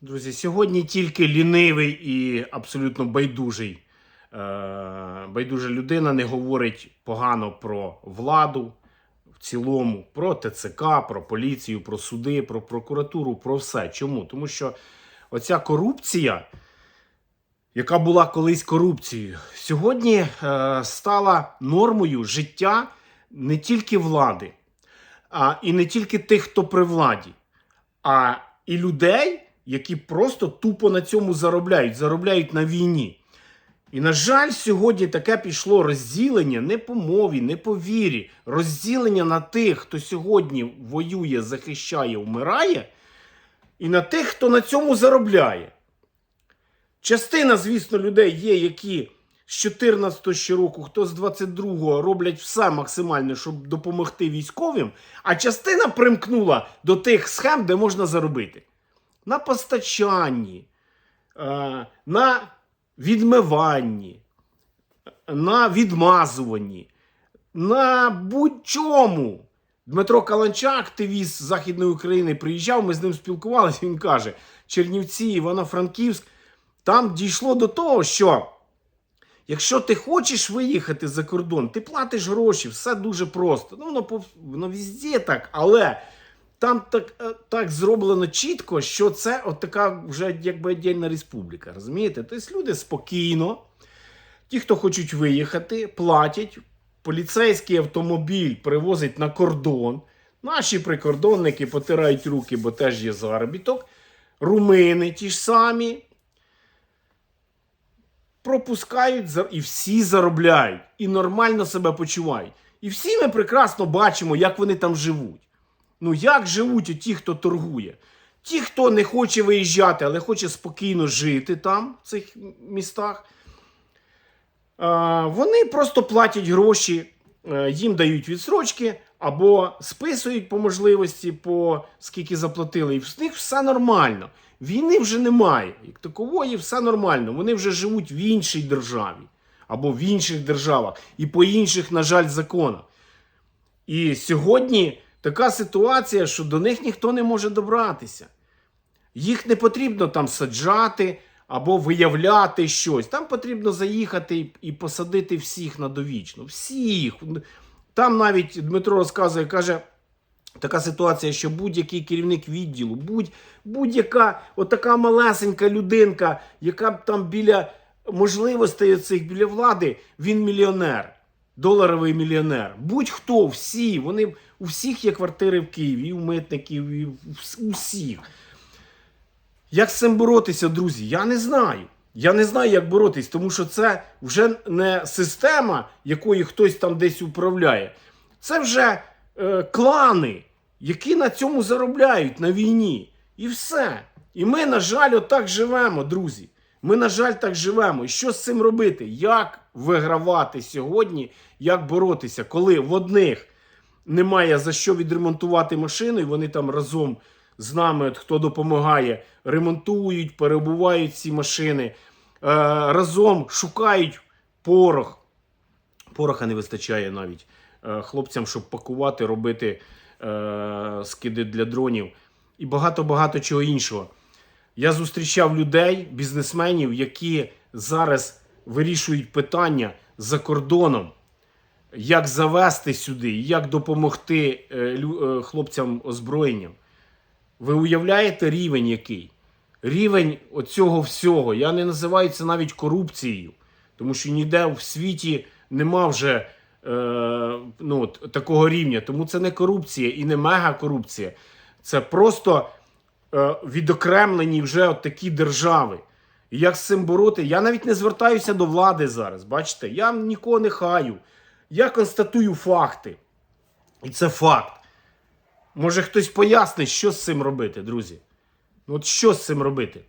Друзі, сьогодні тільки лінивий і абсолютно байдужий. Е, байдужа людина не говорить погано про владу в цілому, про ТЦК, про поліцію, про суди, про прокуратуру, про все. Чому? Тому що оця корупція, яка була колись корупцією, сьогодні е, стала нормою життя не тільки влади, а і не тільки тих, хто при владі, а і людей, які просто тупо на цьому заробляють, заробляють на війні. І, на жаль, сьогодні таке пішло розділення не по мові, не по вірі. Розділення на тих, хто сьогодні воює, захищає, вмирає, і на тих, хто на цьому заробляє. Частина, звісно, людей є, які з 14 ще року, хто з 22-го роблять все максимально, щоб допомогти військовим, а частина примкнула до тих схем, де можна заробити. На постачанні, е, на відмиванні, на відмазуванні, на будь-чому. Дмитро Каланчак, активіст Західної України, приїжджав, ми з ним спілкувалися. Він каже: Чернівці, Івано-Франківськ, там дійшло до того, що якщо ти хочеш виїхати за кордон, ти платиш гроші, все дуже просто. Ну, воно, воно везде так, але там так, е, так зроблено чітко, що це от така вже якби віддільна республіка. Розумієте? Тобто люди спокійно, ті, хто хочуть виїхати, платять. Поліцейський автомобіль привозить на кордон. Наші прикордонники потирають руки, бо теж є заробіток. Румини ті ж самі. Пропускають і всі заробляють, і нормально себе почувають. І всі ми прекрасно бачимо, як вони там живуть. Ну, як живуть ті, хто торгує? Ті, хто не хоче виїжджати, але хоче спокійно жити там, в цих містах, вони просто платять гроші, е, їм дають відсрочки або списують по можливості, по скільки заплатили. І в них все нормально. Війни вже немає. Як такової, все нормально. Вони вже живуть в іншій державі або в інших державах і по інших, на жаль, законах. І сьогодні така ситуація, що до них ніхто не може добратися. Їх не потрібно там саджати або виявляти щось. Там потрібно заїхати і- посадити всіх на довічно. Всіх. Там навіть Дмитро розказує, каже. Така ситуація, що будь-який керівник відділу, будь, будь-яка отака малесенька людинка, яка там біля можливостей цих біля влади, він мільйонер, доларовий мільйонер. Будь-хто, всі, вони у всіх є квартири в Києві, і у митників, і у всіх. Як з цим боротися, друзі? Я не знаю. Я не знаю, як боротись, тому що це вже не система, якою хтось там десь управляє. Це вже е, клани, які на цьому заробляють на війні. І все. І ми, на жаль, отак живемо, друзі. Ми, на жаль, так живемо. І що з цим робити? Як вигравати сьогодні, як боротися, коли в одних немає за що відремонтувати машину, і вони там разом з нами, от, хто допомагає, ремонтують, перебувають ці машини, е, разом шукають порох. Пороха не вистачає навіть е, хлопцям, щоб пакувати, робити е, скиди для дронів і багато-багато чого іншого. Я зустрічав людей, бізнесменів, які зараз вирішують питання за кордоном, як завести сюди, як допомогти е, е, хлопцям озброєнням. Ви уявляєте рівень який? Рівень оцього всього. Я не називаю це навіть корупцією, тому що ніде в світі нема вже е, ну, такого рівня. Тому це не корупція і не мегакорупція. Це просто відокремлені вже от такі держави. І як з цим бороти? Я навіть не звертаюся до влади зараз. Бачите, я нікого не хаю. Я констатую факти. І це факт. Може хтось пояснить, що з цим робити, друзі? Ну от що з цим робити?